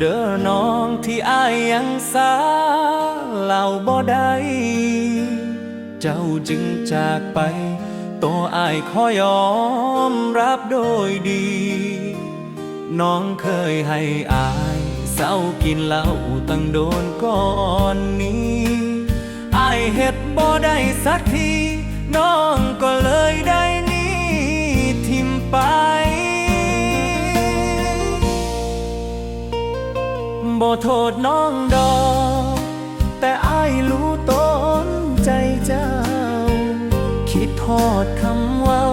เด้อน้องที่อายยังสาเหล่าบ่ได้เจ้าจึงจากไป ตัวอายขอยอมรับโดยดี น้องเคยให้อายเศร้ากินเหล้าตั้งโดนก่อนนี้อายเฮ็ดบ่ได้สักที น้องก็เลยได้ โทษน้องดอก แต่อายรู้ต้นใจเจ้า คิดทอดคำเว้า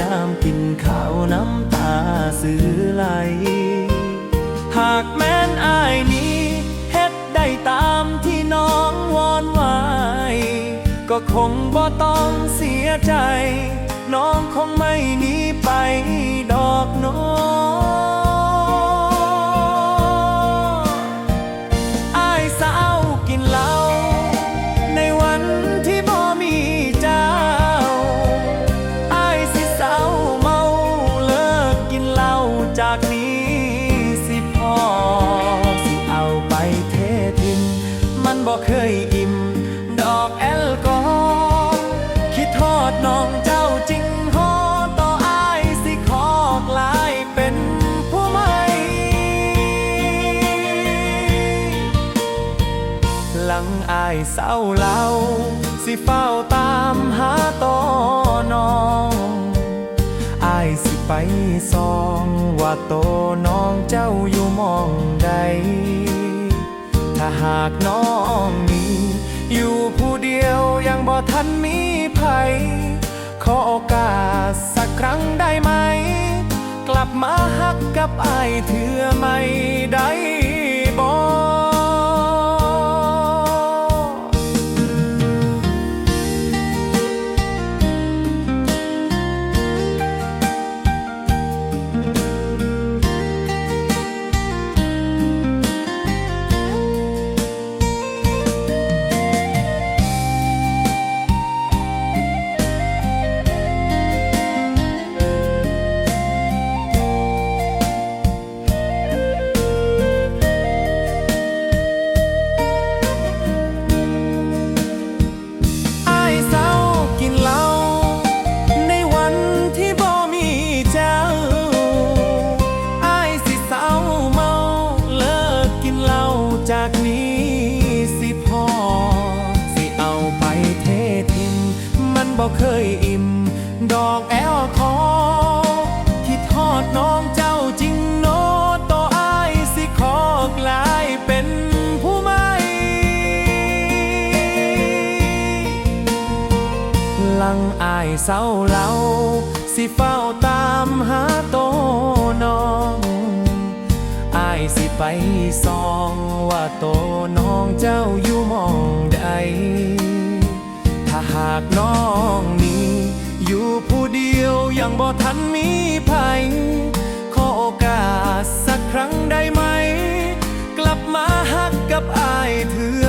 ยามกินข้าวน้ำตาซื้อไหล หากแม้นอายนี้เฮ็ดได้ตามที่น้องวอนไว้ก็คงบ่ต้องเสียใจ น้องคงไม่หนีไปดอกน้อง ดทอดน้องเจ้าจริงฮอต่ออายสิขอกลายเป็นผู้ใหม่หลังอายเศร้าเล่าสิเฝ้าตามหาต่อน้องอายสิไปซองว่าโตน้องเจ้าอยู่มองใด ถ้าหากน้องนี้ อยู่ผู้เดียวยังบ่ทันมีภัย ขอโอกาสสักครั้งได้ไหม กลับมาฮักกับไอเถื่อไม่ได้ บ่เคยอิ่ม ดอกแอลคอที่ทอดน้องเจ้าจริงโนต่ออายสิขอกลายเป็นผู้ใหม่ ลังอายเศร้าเล่าสิเฝ้าตามหาโตน้องอายสิไปซองว่าโตน้องเจ้าอยู่าหากน้องนี้อยู่ผู้เดียวยังบ่ทันมีภัยขอโอกาสสักครั้งได้ไหม กลับมาฮักกับอายเถือ